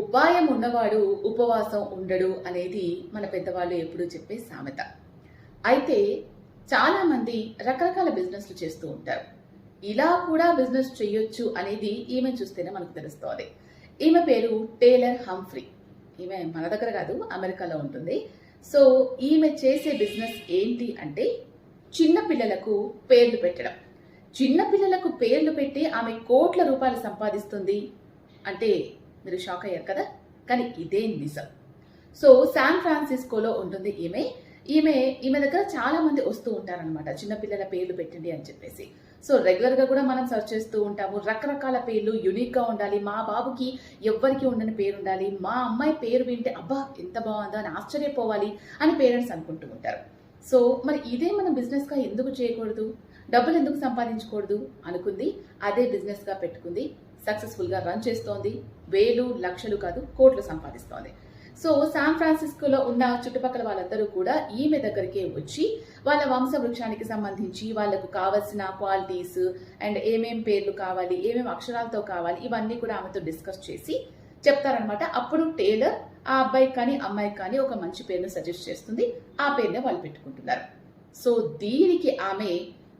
ఉపాయం ఉన్నవాడు ఉపవాసం ఉండడు అనేది మన పెద్దవాళ్ళు ఎప్పుడూ చెప్పే సామెత. అయితే చాలామంది రకరకాల బిజినెస్లు చేస్తూ ఉంటారు. ఇలా కూడా బిజినెస్ చేయొచ్చు అనేది ఈమె చూస్తేనే మనకు తెలుస్తోంది. ఈమె పేరు టేలర్ హంఫ్రీ. ఈమె మన దగ్గర కాదు అమెరికాలో ఉంటుంది. సో ఈమె చేసే బిజినెస్ ఏంటి అంటే చిన్న పిల్లలకు పేర్లు పెట్టడం. చిన్న పిల్లలకు పేర్లు పెట్టి ఆమె కోట్ల రూపాయలు సంపాదిస్తుంది అంటే మీరు షాక్ అయ్యారు కదా? కానీ ఇదే నిజం. సో శాన్ ఫ్రాన్సిస్కోలో ఉంటుంది ఈమె. ఈమె ఈమె దగ్గర చాలా మంది వస్తూ ఉంటారనమాట చిన్నపిల్లల పేర్లు పెట్టండి అని చెప్పేసి. సో రెగ్యులర్గా కూడా మనం సెర్చ్ చేస్తూ ఉంటాము. రకరకాల పేర్లు యూనిక్గా ఉండాలి. మా బాబుకి ఎవ్వరికి ఉండని పేరు ఉండాలి. మా అమ్మాయి పేరు వింటే అబ్బా ఎంత బాగుందో అని ఆశ్చర్యపోవాలి అని పేరెంట్స్ అనుకుంటూ ఉంటారు. సో మరి ఇదే మనం బిజినెస్గా ఎందుకు చేయకూడదు? డబ్బులు ఎందుకు సంపాదించకూడదు? అనుకుంది. అదే బిజినెస్గా పెట్టుకుంది. సక్సెస్ఫుల్గా రన్ చేస్తోంది. వేలు లక్షలు కాదు కోట్లు సంపాదిస్తోంది. సో శాన్ ఫ్రాన్సిస్కోలో ఉన్న చుట్టుపక్కల వాళ్ళందరూ కూడా ఈమె దగ్గరికే వచ్చి వాళ్ళ వంశ వృక్షానికి సంబంధించి వాళ్ళకు కావలసిన క్వాలిటీస్ అండ్ ఏమేం పేర్లు కావాలి ఏమేం అక్షరాలతో కావాలి ఇవన్నీ కూడా ఆమెతో డిస్కస్ చేసి చెప్తారనమాట అప్పుడు టేలర్ ఆ అబ్బాయికి కానీ అమ్మాయికి కానీ ఒక మంచి పేరును సజెస్ట్ చేస్తుంది. ఆ పేరునే వాళ్ళు పెట్టుకుంటున్నారు. సో దీనికి ఆమె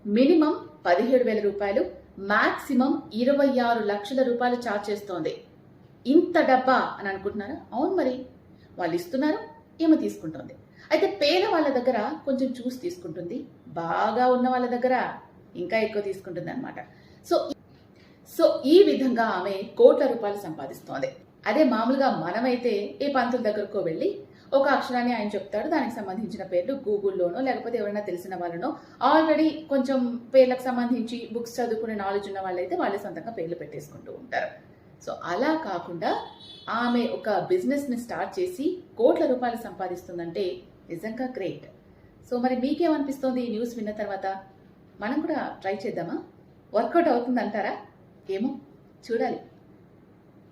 మినిమం పదిహేడు వేల రూపాయలు మాక్సిమం ఇరవై ఆరు లక్షల రూపాయలు ఛార్జ్ చేస్తోంది. ఇంత డబ్బా అని అనుకుంటున్నారా? అవును మరి. వాళ్ళు ఇస్తున్నారు ఈమె తీసుకుంటుంది. అయితే పేద వాళ్ళ దగ్గర కొంచెం చూసి తీసుకుంటుంది. బాగా ఉన్న వాళ్ళ దగ్గర ఇంకా ఎక్కువ తీసుకుంటుంది అనమాట సో సో ఈ విధంగా ఆమె కోట్ల రూపాయలు సంపాదిస్తోంది. అదే మామూలుగా మనమైతే ఏ పంతుల దగ్గరకో వెళ్ళి ఒక అక్షరాన్ని ఆయన చెప్తాడు. దానికి సంబంధించిన పేర్లు గూగుల్లోనో లేకపోతే ఎవరైనా తెలిసిన వాళ్ళనో. ఆల్రెడీ కొంచెం పేర్లకు సంబంధించి బుక్స్ చదువుకునే నాలెడ్జ్ ఉన్న వాళ్ళైతే వాళ్ళే సొంతంగా పేర్లు పెట్టేసుకుంటూ ఉంటారు. సో అలా కాకుండా ఆమె ఒక బిజినెస్ని స్టార్ట్ చేసి కోట్ల రూపాయలు సంపాదిస్తుందంటే నిజంగా గ్రేట్ సో మరి మీకేమనిపిస్తోంది ఈ న్యూస్ విన్న తర్వాత? మనం కూడా ట్రై చేద్దామా? వర్కౌట్ అవుతుందంటారా? ఏమో చూడాలి.